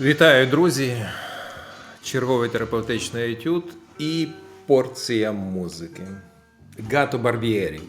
Вітаю, друзі! Черговий терапевтичний етюд і порція музики. Гато Барбієрі.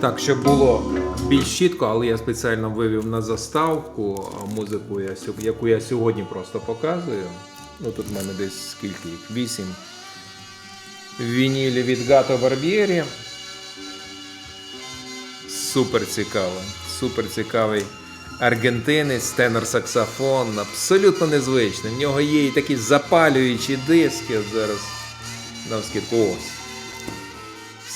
Так, щоб було більш чітко, але я спеціально вивів на заставку музику, яку я сьогодні просто показую. Ну тут в мене десь скільки їх? Вісім. Вінілі від Гато Барбієрі. Супер цікаво. Супер цікавий аргентинець, тенор саксофон, абсолютно незвичний. В нього є і такі запалюючі диски. Зараз навскидку ось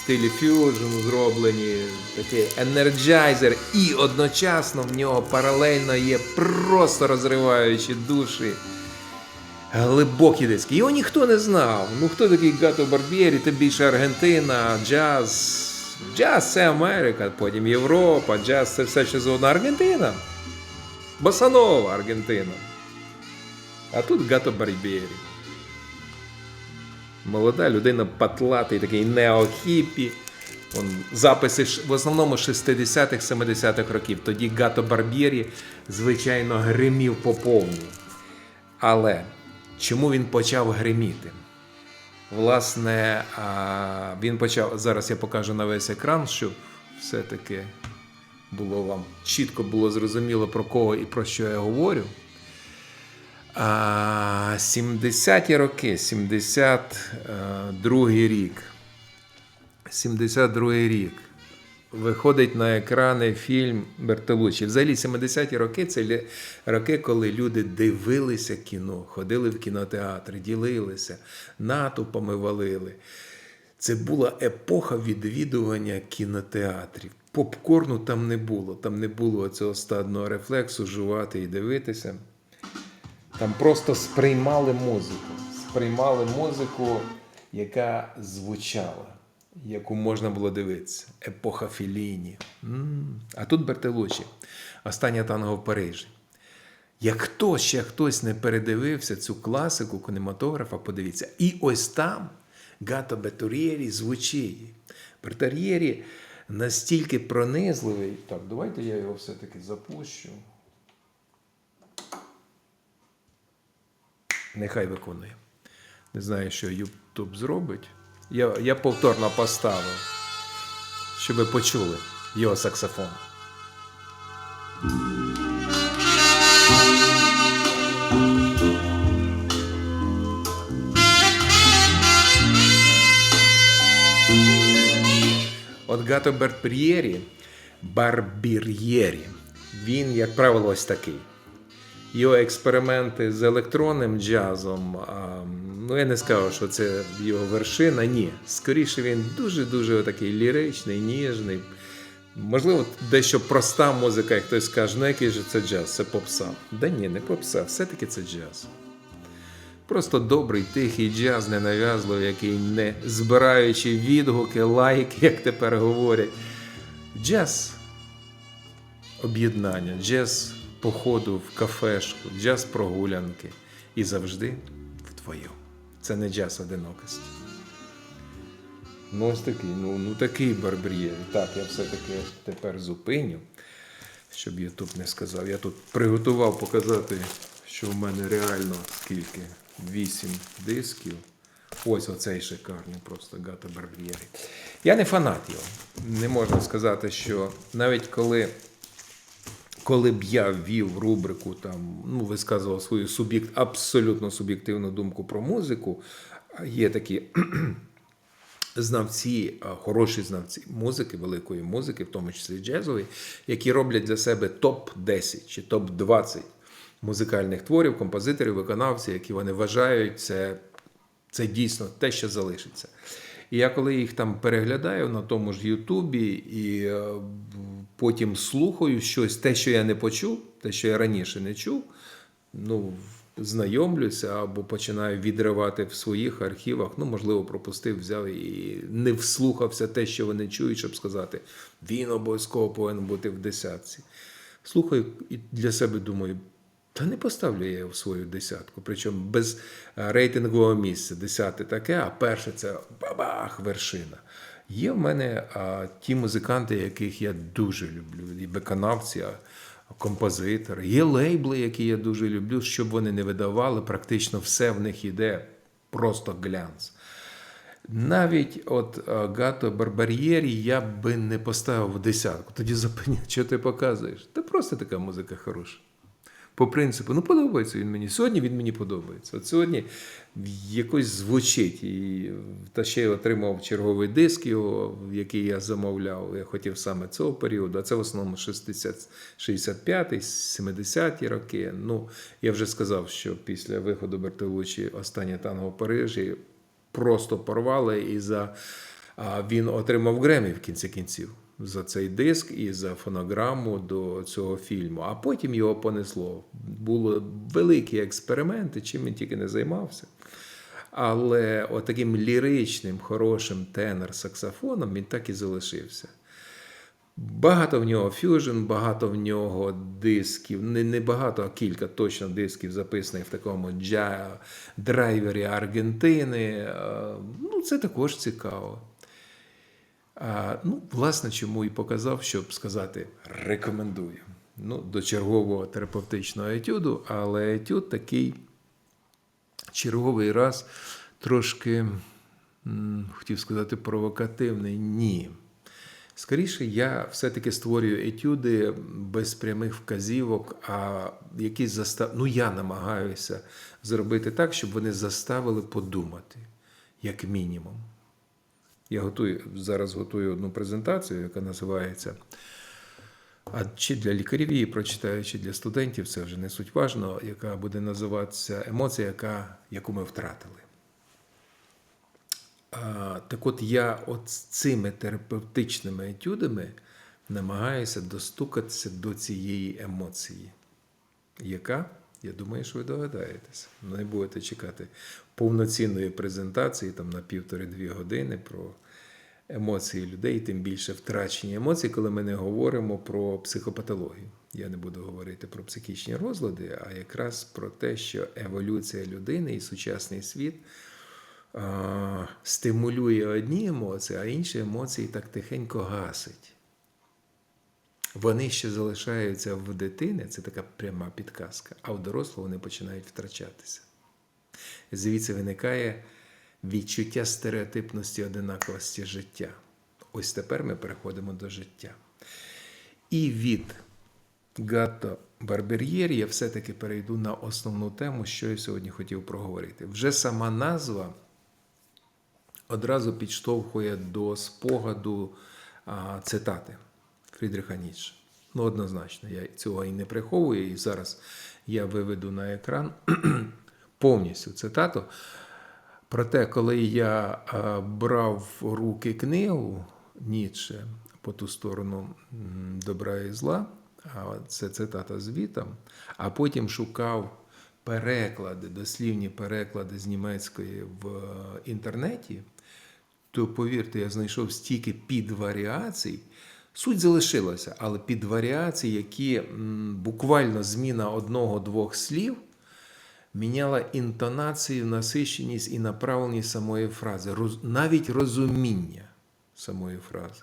стилі фьюжн зроблені, такий енерджайзер, і одночасно в нього паралельно є просто розриваючі душі. Глибокі диски. Його ніхто не знав. Ну хто такий Гато Барбєрі, тим більше Аргентина, джаз. Джаз це Америка, потім Європа, джаз це все що згодно Аргентина. Босанова Аргентина. А тут Гато Барбєрі. Молода людина патлатий, такий неохіпі. Он, записи в основному 60-х, 70-х років. Тоді Гато Барбєрі, звичайно, гримів по повній. Але чому він почав гриміти? Власне, він почав. Зараз я покажу на весь екран, щоб все-таки було вам чітко було зрозуміло про кого і про що я говорю. А, 70-ті роки, 72-й рік. 72-й рік. Виходить на екрани фільм Бертолуччі. Взагалі, 70-ті роки це роки, коли люди дивилися кіно, ходили в кінотеатри, ділилися, натовпами валили. Це була епоха відвідування кінотеатрів. Попкорну там не було. Там не було цього стадного рефлексу жувати і дивитися. Там просто сприймали музику. Сприймали музику, яка звучала, яку можна було дивитися. Епоха Філіні. А тут Бертелучі. Остання танго в Парижі. Як хто ще хтось не передивився цю класику кінематографа, подивіться. І ось там Гато Бетур'єрі звучить. Бертур'єрі настільки пронизливий. Так, давайте я його все-таки запущу. Нехай виконує. Не знаю, що YouTube зробить. Я, я повторно поставив, щоб ви почули його саксофон. От Гато Берпрієрі, Барбір'єрі, він, як правило, ось такий. Його експерименти з електронним джазом, ну я не скажу, що це його вершина. Ні. Скоріше він дуже-дуже такий ліричний, ніжний. Можливо, дещо проста музика, як хтось скаже, ну який же це джаз, це попса. Да ні, не попса, все-таки це джаз. Просто добрий, тихий джаз, ненав'язливий, який не збираючи відгуки, лайки, як тепер говорять. Джаз об'єднання, джаз походу в кафешку, джаз прогулянки. І завжди вдвоєм. Це не джаз одинокості. Ну, ось такий, ну, ну такий Барбрієві. Так, я все-таки тепер зупиню, щоб Ютуб не сказав. Я тут приготував показати, що в мене реально скільки? Вісім дисків. Ось оцей шикарний просто Гата Барбрієрі. Я не фанат його. Не можна сказати, що навіть коли коли б я ввів рубрику, там, ну, висказував свою суб'єкт, абсолютно суб'єктивну думку про музику, є такі знавці, хороші знавці музики, великої музики, в тому числі джазової, які роблять для себе топ-10 чи топ-20 музикальних творів, композиторів, виконавців, які вони вважають, це, це дійсно те, що залишиться. І я коли їх там переглядаю на тому ж Ютубі і е, потім слухаю щось, те, що я не почув, те, що я раніше не чув, ну, знайомлюся або починаю відривати в своїх архівах. Ну, можливо, пропустив, взяв і не вслухався те, що вони чують, щоб сказати, він обов'язково повинен бути в десятці. Слухаю і для себе думаю, та не поставлю я в свою десятку. Причому без е, рейтингового місця. Десяте таке, а перше це бабах, вершина. Є в мене а, ті музиканти, яких я дуже люблю, і виконавці, а, композитори. Є лейбли, які я дуже люблю, щоб вони не видавали, практично все в них іде просто глянц. Навіть от е, Гато Барбар'єрі я би не поставив в десятку. Тоді запитання, що ти показуєш? Та просто така музика хороша. По принципу, ну подобається він мені. Сьогодні він мені подобається. От сьогодні якось звучить. І, та ще й отримав черговий диск, його, який я замовляв. Я хотів саме цього періоду, а це в основному 60, 65 70-ті роки. Ну, я вже сказав, що після виходу Бертолуччі останнє танго Парижі просто порвали, і за а він отримав Гремі в кінці кінців за цей диск і за фонограму до цього фільму. А потім його понесло. Були великі експерименти, чим він тільки не займався. Але отаким ліричним, хорошим тенор-саксофоном він так і залишився. Багато в нього фюжн, багато в нього дисків, не, не багато, а кілька точно дисків записаних в такому джа, драйвері Аргентини. Е, Ну, це також цікаво. Ну, власне, чому і показав, щоб сказати рекомендую. Ну, до чергового терапевтичного етюду, але етюд такий черговий раз трошки, хотів сказати, провокативний. Ні. Скоріше, я все-таки створюю етюди без прямих вказівок, а якісь застав... Ну, я намагаюся зробити так, щоб вони заставили подумати, як мінімум. Я готую зараз готую одну презентацію, яка називається. А чи для лікарів її прочитаю, чи для студентів, це вже не суть важно, яка буде називатися емоція, яка, яку ми втратили. А, так от я от з цими терапевтичними етюдами намагаюся достукатися до цієї емоції, яка, я думаю, що ви догадаєтеся. Не будете чекати повноцінної презентації там на півтори-дві години про емоції людей, тим більше втрачені емоції, коли ми не говоримо про психопатологію. Я не буду говорити про психічні розлади, а якраз про те, що еволюція людини і сучасний світ стимулює одні емоції, а інші емоції так тихенько гасить. Вони ще залишаються в дитини, це така пряма підказка, а в дорослого вони починають втрачатися. Звідси виникає відчуття стереотипності одинаковості життя. Ось тепер ми переходимо до життя. І від Гатто Барбер'єр я все-таки перейду на основну тему, що я сьогодні хотів проговорити. Вже сама назва одразу підштовхує до спогаду а, цитати Фрідриха Ніцше. Ну, однозначно, я цього і не приховую, і зараз я виведу на екран повністю цитату. Проте, коли я брав в руки книгу Ніцше по ту сторону добра і зла, це цитата звітом, а потім шукав переклади, дослівні переклади з німецької в е, інтернеті, то повірте, я знайшов стільки підваріацій. Суть залишилася, але підваріації, які буквально зміна одного-двох слів міняла інтонацію, насищеність і направленість самої фрази, навіть розуміння самої фрази.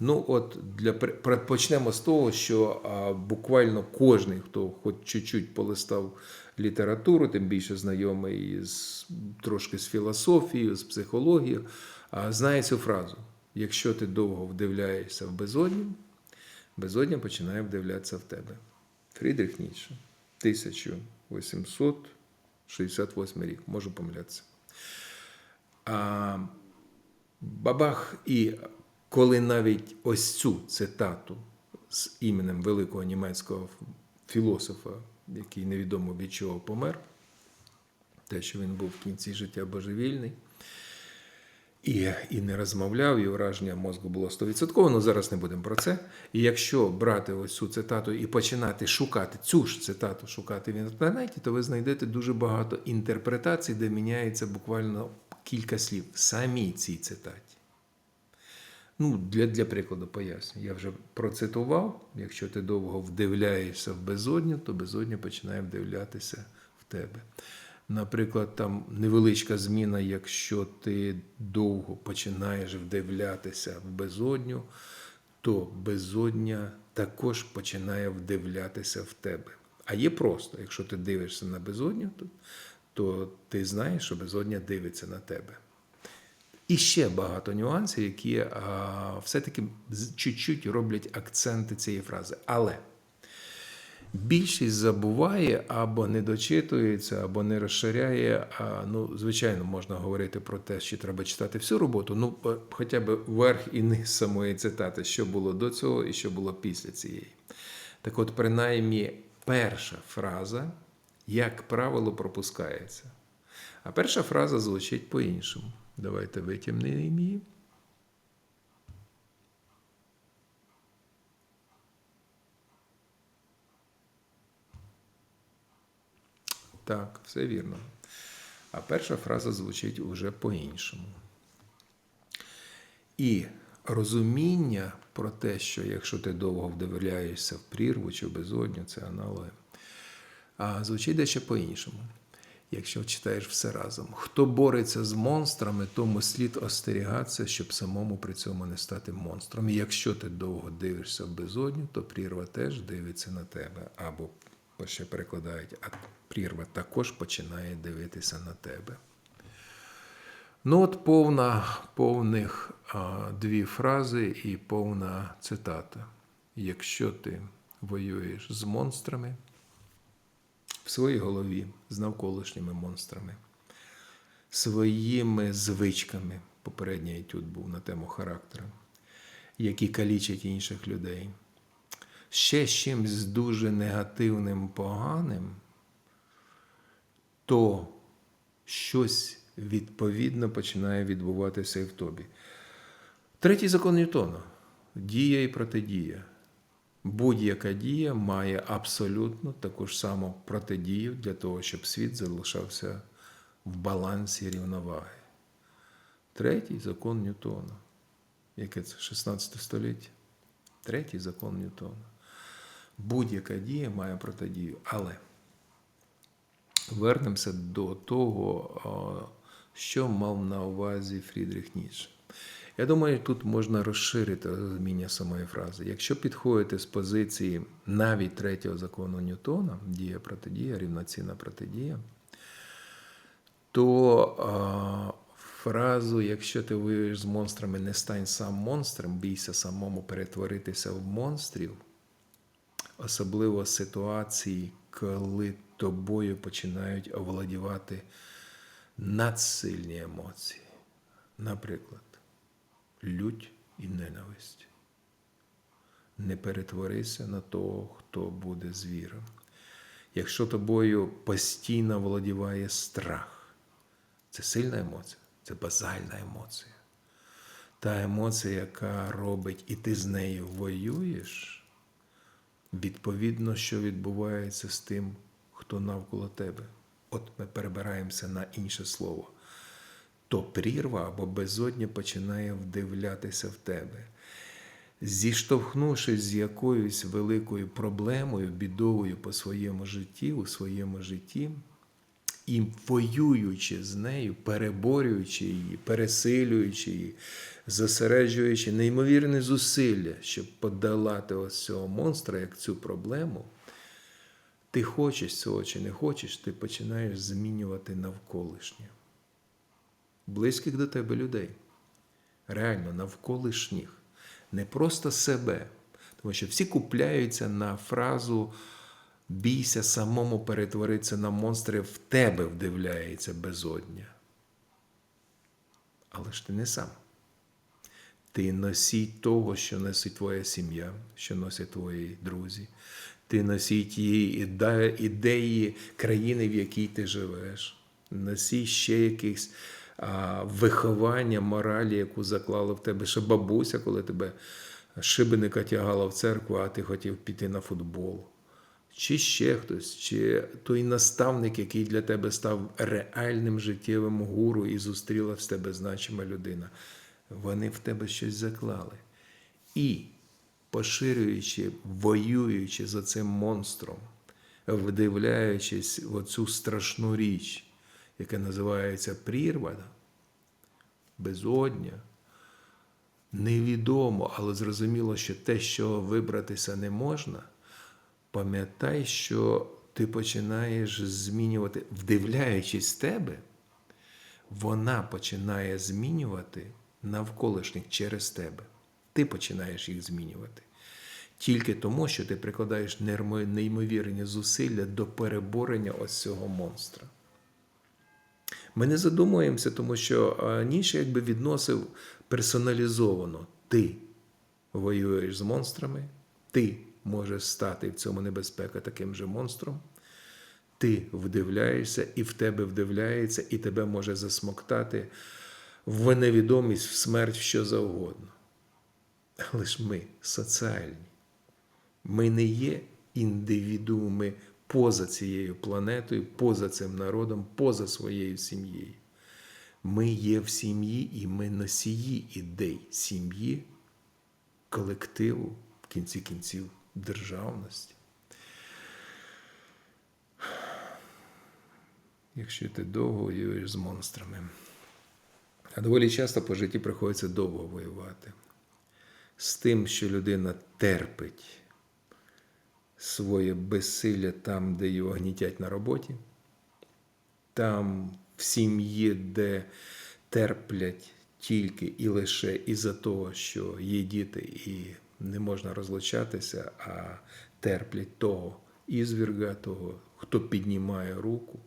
Ну, от для почнемо з того, що а, буквально кожен, хто хоч чуть-чуть полистав літературу, тим більше знайомий з трошки з філософією, з психологією, а, знає цю фразу. Якщо ти довго вдивляєшся в безодню, безодня починає вдивлятися в тебе. Фрідріх Ніцше, 1868 рік, можу помилятися. А, бабах, і коли навіть ось цю цитату з іменем великого німецького філософа, який невідомо від чого помер, те, що він був в кінці життя божевільний, і, і не розмовляв, і ураження мозку було 100%, ну зараз не будемо про це. І якщо брати ось цю цитату і починати шукати цю ж цитату шукати в інтернеті, то ви знайдете дуже багато інтерпретацій, де міняється буквально кілька слів самій цій цитаті. Ну, для, для прикладу поясню. Я вже процитував. Якщо ти довго вдивляєшся в безодню, то безодня починає вдивлятися в тебе. Наприклад, там невеличка зміна, якщо ти довго починаєш вдивлятися в безодню, то безодня також починає вдивлятися в тебе. А є просто, якщо ти дивишся на безодню, то, то ти знаєш, що безодня дивиться на тебе. І ще багато нюансів, які все-таки чуть-чуть роблять акценти цієї фрази. Але більшість забуває або не дочитується, або не розширяє. А, ну, звичайно, можна говорити про те, що треба читати всю роботу, ну, е, хоча б верх і низ самої цитати, що було до цього і що було після цієї. Так от, принаймні, перша фраза, як правило, пропускається. А перша фраза звучить по-іншому. Давайте витягнемо її. Так, все вірно. А перша фраза звучить уже по-іншому. І розуміння про те, що якщо ти довго вдивляєшся в прірву чи в безодню, це аналоги, а звучить дещо по-іншому. Якщо читаєш все разом. Хто бореться з монстрами, тому слід остерігатися, щоб самому при цьому не стати монстром. І якщо ти довго дивишся в безодню, то прірва теж дивиться на тебе. Або ще перекладають, а прірва також починає дивитися на тебе. Ну, от повна, повних а, дві фрази і повна цитата. Якщо ти воюєш з монстрами в своїй голові, з навколишніми монстрами, своїми звичками, попередній етюд був на тему характеру, які калічать інших людей, ще з чимось дуже негативним, поганим, то щось відповідно починає відбуватися і в тобі. Третій закон Ньютона дія і протидія. Будь-яка дія має абсолютно таку ж саму протидію для того, щоб світ залишався в балансі рівноваги. Третій закон Ньютона. Яке це 16 століття? Третій закон Ньютона. Будь-яка дія має протидію. Але вернемося до того, що мав на увазі Фрідріх Ніцше. Я думаю, тут можна розширити розуміння самої фрази. Якщо підходити з позиції навіть третього закону Ньютона, дія протидія, рівноцінна протидія, то фразу, якщо ти воюєш з монстрами, не стань сам монстром, бійся самому перетворитися в монстрів, особливо ситуації, коли тобою починають овладівати надсильні емоції. Наприклад, лють і ненависть. Не перетворися на того, хто буде звіром. Якщо тобою постійно володіває страх, це сильна емоція, це базальна емоція. Та емоція, яка робить, і ти з нею воюєш, відповідно, що відбувається з тим, хто навколо тебе. От ми перебираємося на інше слово. То прірва або безодня починає вдивлятися в тебе. Зіштовхнувшись з якоюсь великою проблемою, бідовою по своєму житті, у своєму житті, і воюючи з нею, переборюючи її, пересилюючи її, зосереджуючи неймовірне зусилля, щоб подолати ось цього монстра, як цю проблему, ти хочеш цього чи не хочеш, ти починаєш змінювати навколишнє. Близьких до тебе людей. Реально навколишніх. Не просто себе. Тому що всі купляються на фразу бійся самому перетворитися на монстри, в тебе вдивляється безодня. Але ж ти не сам. Ти носій того, що носить твоя сім'я, що носять твої друзі. Ти носій тієї ідеї країни, в якій ти живеш. Носій ще якихось а, виховання, моралі, яку заклала в тебе ще бабуся, коли тебе шибеника тягала в церкву, а ти хотів піти на футбол. Чи ще хтось, чи той наставник, який для тебе став реальним життєвим гуру і зустріла з тебе значима людина. вони в тебе щось заклали. І поширюючи, воюючи за цим монстром, вдивляючись в оцю страшну річ, яка називається прірва, безодня, невідомо, але зрозуміло, що те, що вибратися не можна, пам'ятай, що ти починаєш змінювати, вдивляючись в тебе, вона починає змінювати навколишніх через тебе. Ти починаєш їх змінювати. Тільки тому, що ти прикладаєш неймовірні зусилля до переборення ось цього монстра. Ми не задумуємося, тому що раніше якби відносив персоналізовано. Ти воюєш з монстрами, ти можеш стати в цьому небезпека таким же монстром. Ти вдивляєшся, і в тебе вдивляється, і тебе може засмоктати в невідомість, в смерть, що завгодно. Але ж ми соціальні. Ми не є індивідууми поза цією планетою, поза цим народом, поза своєю сім'єю. Ми є в сім'ї і ми носії ідей сім'ї, колективу, в кінці кінців, державності. Якщо ти довго воюєш з монстрами. А доволі часто по житті приходиться довго воювати з тим, що людина терпить своє безсилля там, де його гнітять на роботі, там в сім'ї, де терплять тільки і лише із-за того, що є діти і не можна розлучатися, а терплять того ізвірга, того, хто піднімає руку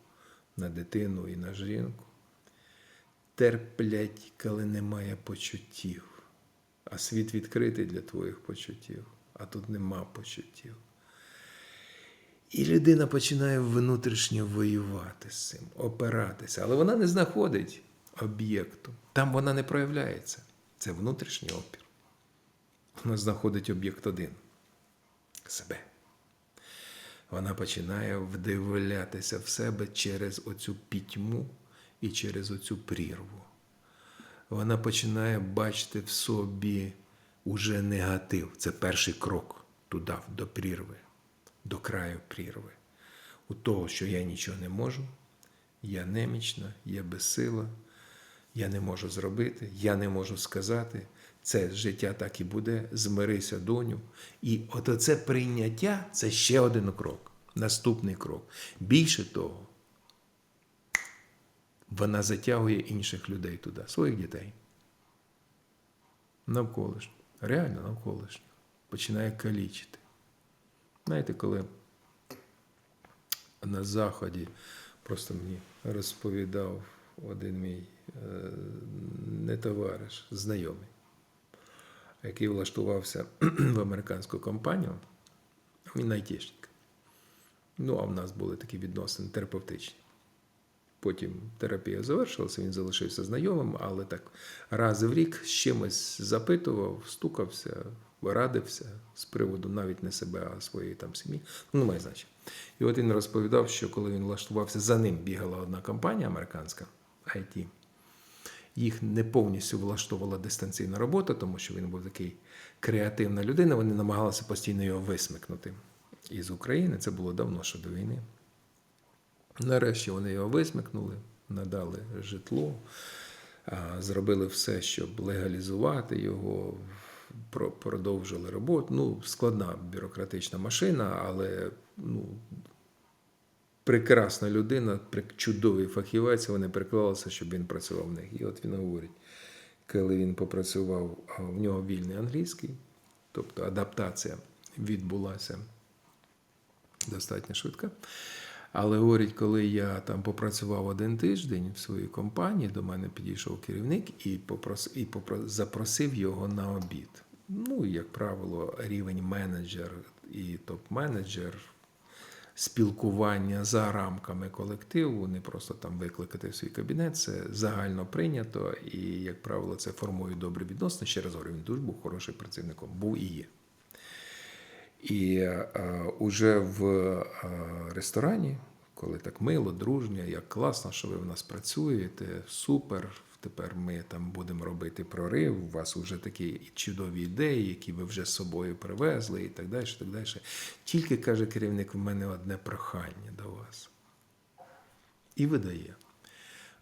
на дитину і на жінку. Терплять, коли немає почуттів, а світ відкритий для твоїх почуттів, а тут нема почуттів. І людина починає внутрішньо воювати з цим, опиратися, але вона не знаходить об'єкту. Там вона не проявляється. Це внутрішній опір. Вона знаходить об'єкт один себе. Вона починає вдивлятися в себе через оцю пітьму і через оцю прірву. Вона починає бачити в собі уже негатив. Це перший крок туди, до прірви, до краю прірви. У того, що я нічого не можу, я немічна, я безсила, я не можу зробити, я не можу сказати. Це життя так і буде, змирися, доню. І от оце прийняття це ще один крок, наступний крок. Більше того, вона затягує інших людей туди, своїх дітей. Навколишніх, реально навколишніх. Починає калічити. Знаєте, коли на Заході просто мені розповідав один мій е, не товариш, знайомий, який влаштувався в американську компанію, він айтішник. Ну, а в нас були такі відносини терапевтичні. Потім терапія завершилася, він залишився знайомим, але так раз в рік з чимось запитував, стукався, радився з приводу навіть не себе, а своєї там сім'ї. Ну, немає значення. І от він розповідав, що коли він влаштувався, за ним бігала одна компанія американська IT. Їх не повністю влаштовувала дистанційна робота, тому що він був такий креативна людина. Вони намагалися постійно його висмикнути із України. Це було давно ще до війни. Нарешті вони його висмикнули, надали житло, зробили все, щоб легалізувати його, продовжили роботу. Ну, складна бюрократична машина, але ну, прекрасна людина, чудовий фахівець, вони приклалися, щоб він працював в них. І от він говорить, коли він попрацював, в нього вільний англійський, тобто адаптація відбулася достатньо швидка. Але говорить, коли я там попрацював один тиждень в своїй компанії, до мене підійшов керівник і попрос, і попро- запросив його на обід. Ну, як правило, рівень менеджер і топ-менеджер, спілкування за рамками колективу, не просто там викликати в свій кабінет, це загально прийнято, і, як правило, це формує добрі відносини. Ще раз говорю, він дуже був хорошим працівником, був і є. І е, уже в е, ресторані, коли так мило, дружньо, як класно, що ви в нас працюєте, супер, тепер ми там будемо робити прорив. У вас вже такі чудові ідеї, які ви вже з собою привезли, і так далі. так далі. Тільки каже керівник, в мене одне прохання до вас. І видає.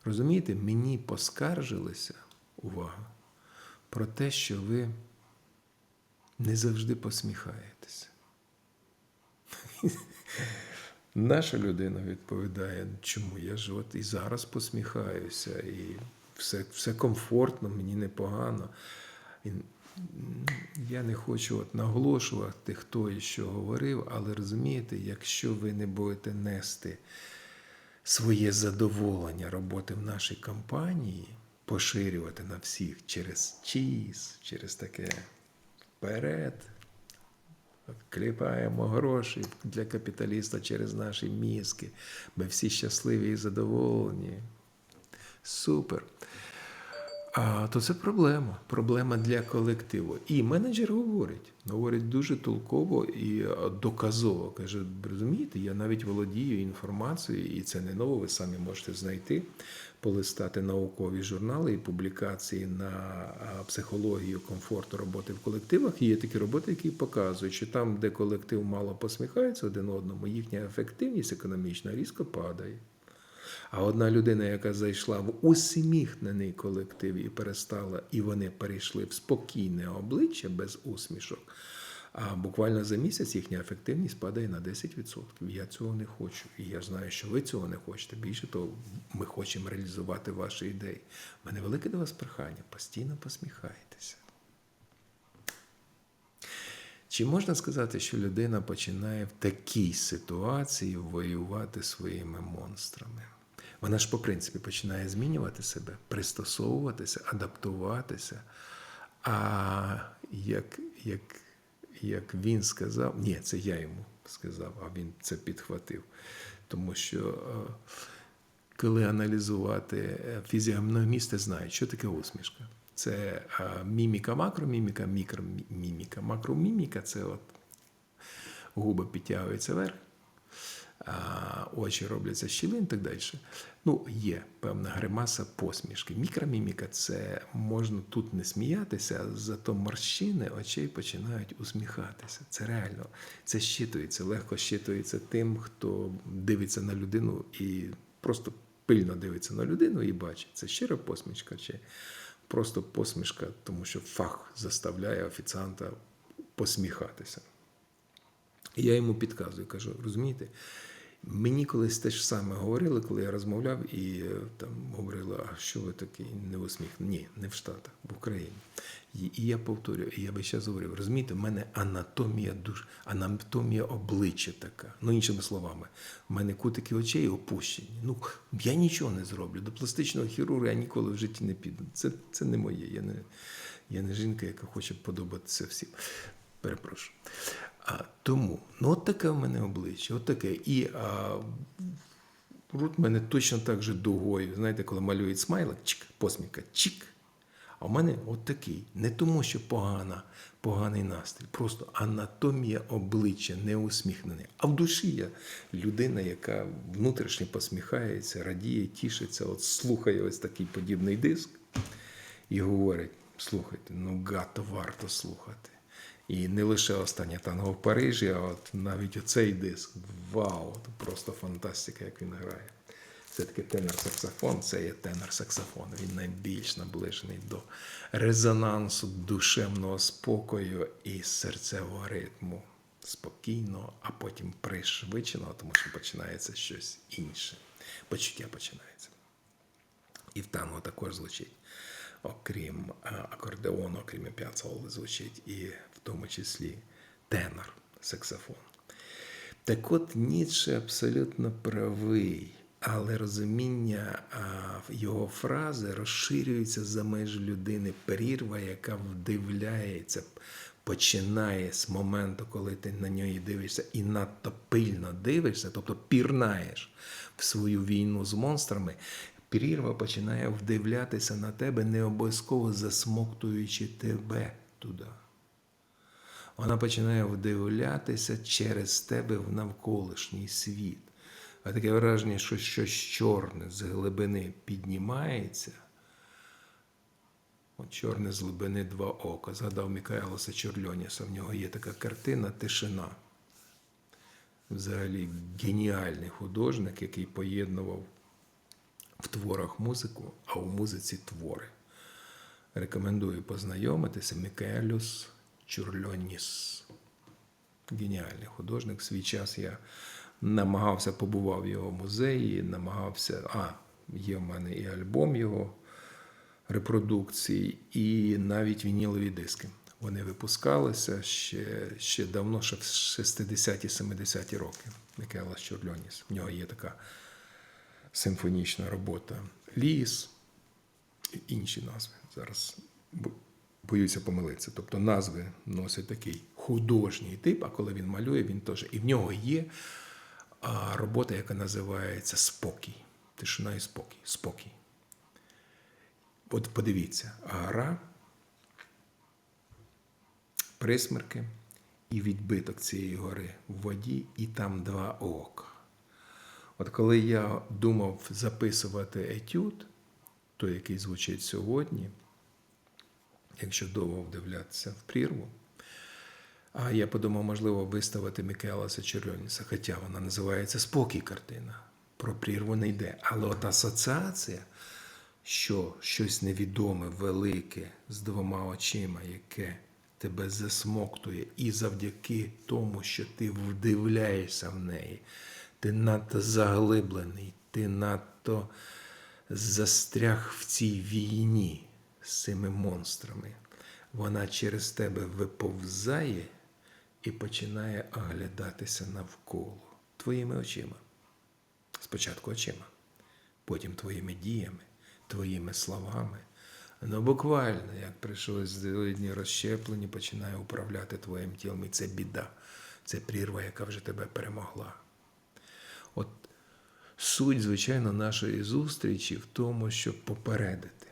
Розумієте, мені поскаржилися, увага, про те, що ви не завжди посміхаєтеся. Наша людина відповідає, чому я ж от і зараз посміхаюся, і все, все комфортно, мені непогано. Я не хочу от наголошувати, хто і що говорив, але розумієте, якщо ви не будете нести своє задоволення роботи в нашій компанії, поширювати на всіх через чіз, через таке вперед. Кліпаємо гроші для капіталіста через наші мізки. Ми всі щасливі і задоволені. Супер. А, то це проблема. Проблема для колективу. І менеджер говорить, говорить дуже толково і доказово. Каже, розумієте, я навіть володію інформацією, і це не ново, ви самі можете знайти, полистати наукові журнали і публікації на психологію комфорту роботи в колективах. І є такі роботи, які показують, що там, де колектив мало посміхається один одному, їхня ефективність економічна різко падає. А одна людина, яка зайшла в усміхнений колектив і перестала, і вони перейшли в спокійне обличчя без усмішок. А буквально за місяць їхня ефективність падає на 10%. Я цього не хочу. І я знаю, що ви цього не хочете. Більше того, ми хочемо реалізувати ваші ідеї. У мене велике до вас прохання. Постійно посміхайтеся. Чи можна сказати, що людина починає в такій ситуації воювати своїми монстрами? Вона ж, по принципі, починає змінювати себе, пристосовуватися, адаптуватися. А як, як, як він сказав, ні, це я йому сказав, а він це підхватив. Тому що е, коли аналізувати е, фізіогномісти знають, що таке усмішка. Це е, міміка, макроміміка, мікроміміка. Макроміміка це от губи підтягуються вверх, очі робляться щілин і так далі. Ну, є певна гримаса посмішки. Мікроміміка це можна тут не сміятися, зато морщини очей починають усміхатися. Це реально. Це щитується, легко щитується тим, хто дивиться на людину і просто пильно дивиться на людину і бачить, це щира посмішка чи просто посмішка, тому що фах заставляє офіціанта посміхатися. І я йому підказую, кажу, розумієте, мені колись те ж саме говорили, коли я розмовляв і е, там говорили, а що ви такий невосміхнений? Ні, не в Штатах, в Україні. І, і я повторюю, і я весь час говорив, розумієте, в мене анатомія душ, анатомія обличчя така. Ну, іншими словами, в мене кутики очей опущені. Ну, я нічого не зроблю. До пластичного хірурга я ніколи в житті не піду. Це, це не моє. Я не, я не жінка, яка хоче подобатися всім. Перепрошую. А, тому, ну от таке в мене обличчя, от таке. І а, рот мене точно так же дугою. Знаєте, коли малюють смайлик, чик, посміка, чик. А в мене от такий. Не тому, що погана, поганий настрій, просто анатомія обличчя не усміхнений. А в душі я людина, яка внутрішньо посміхається, радіє, тішиться, от слухає ось такий подібний диск і говорить: слухайте, ну гато варто слухати. І не лише останнє танго в Парижі, а от навіть оцей диск. Вау! Просто фантастика, як він грає. Це таки тенор-саксофон, це є тенор-саксофон. Він найбільш наближений до резонансу душевного спокою і серцевого ритму. Спокійно, а потім пришвидшеного, тому що починається щось інше. Почуття починається. І в танго також звучить. Окрім а, акордеону, окрім п'яцоли, звучить і тому числі тенор, саксофон. Так от Ніцше абсолютно правий, але розуміння його фрази розширюється за межі людини. Перірва, яка вдивляється, починає з моменту, коли ти на нього дивишся, і надто пильно дивишся, тобто пірнаєш в свою війну з монстрами. Прірва починає вдивлятися на тебе, не обов'язково засмоктуючи тебе туди. Вона починає вдивлятися через тебе в навколишній світ. А таке враження, що щось чорне з глибини піднімається, От чорне з глибини два ока. Згадав Мікаелоса Чорльоніса. В нього є така картина Тишина. Взагалі геніальний художник, який поєднував в творах музику, а у музиці твори. Рекомендую познайомитися. Мікаелюс Чурльоніс. Геніальний художник. В свій час я намагався побував в його музеї, намагався. А, є в мене і альбом його репродукцій, і навіть вінілові диски. Вони випускалися ще, ще давно, ще в 60-ті, 70-ті роки. Микела Чорльоніс. В нього є така симфонічна робота. Ліс, інші назви. Зараз боюся помилитися. Тобто назви носять такий художній тип, а коли він малює, він теж. І в нього є робота, яка називається Спокій. Тишина і спокій. Спокій. От подивіться, гора, присмерки і відбиток цієї гори в воді, і там два ока. От коли я думав записувати етюд, той, який звучить сьогодні, якщо довго вдивлятися в прірву, а я подумав, можливо, виставити Микеласа Червоніса, хоча вона називається Спокій картина. Про прірву не йде. Але от асоціація, що щось невідоме, велике, з двома очима, яке тебе засмоктує, і завдяки тому, що ти вдивляєшся в неї, ти надто заглиблений, ти надто застряг в цій війні з цими монстрами. Вона через тебе виповзає і починає оглядатися навколо твоїми очима. Спочатку очима, потім твоїми діями, твоїми словами. Ну, буквально, як прийшли дні розщеплені, починає управляти твоїм тілом. І це біда, це прірва, яка вже тебе перемогла. От суть, звичайно, нашої зустрічі в тому, щоб попередити.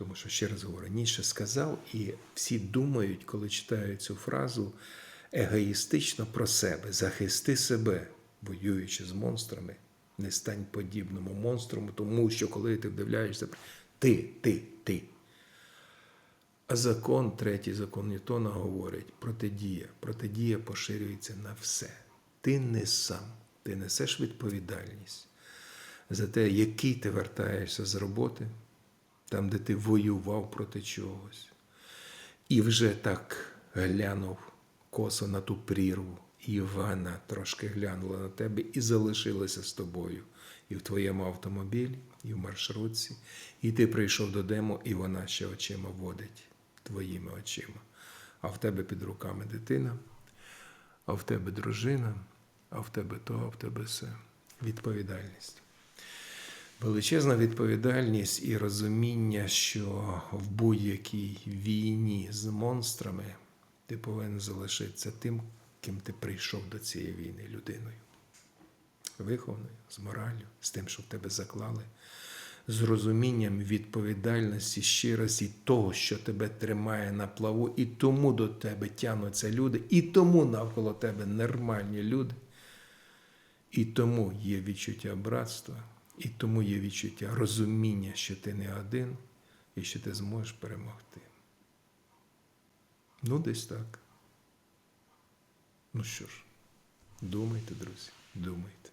Тому що, ще раз говорю, Ніше сказав, і всі думають, коли читають цю фразу, егоїстично про себе, захисти себе, воюючи з монстрами, не стань подібному монстру, тому що коли ти вдивляєшся, ти, ти, ти. А закон, третій закон Ньютона говорить, протидія. Протидія поширюється на все. Ти не сам, ти несеш відповідальність за те, який ти вертаєшся з роботи, там, де ти воював проти чогось, і вже так глянув косо на ту прірву, і вона трошки глянула на тебе і залишилася з тобою. І в твоєму автомобілі, і в маршрутці, і ти прийшов додому, і вона ще очима водить твоїми очима. А в тебе під руками дитина, а в тебе дружина, а в тебе то, а в тебе все. Відповідальність. Величезна відповідальність і розуміння, що в будь-якій війні з монстрами ти повинен залишитися тим, ким ти прийшов до цієї війни людиною. Вихованою, з мораллю, з тим, що в тебе заклали, з розумінням відповідальності, щирості того, що тебе тримає на плаву, і тому до тебе тягнуться люди, і тому навколо тебе нормальні люди. І тому є відчуття братства, і тому є відчуття розуміння, що ти не один і що ти зможеш перемогти. Ну, десь так. Ну що ж, думайте, друзі, думайте.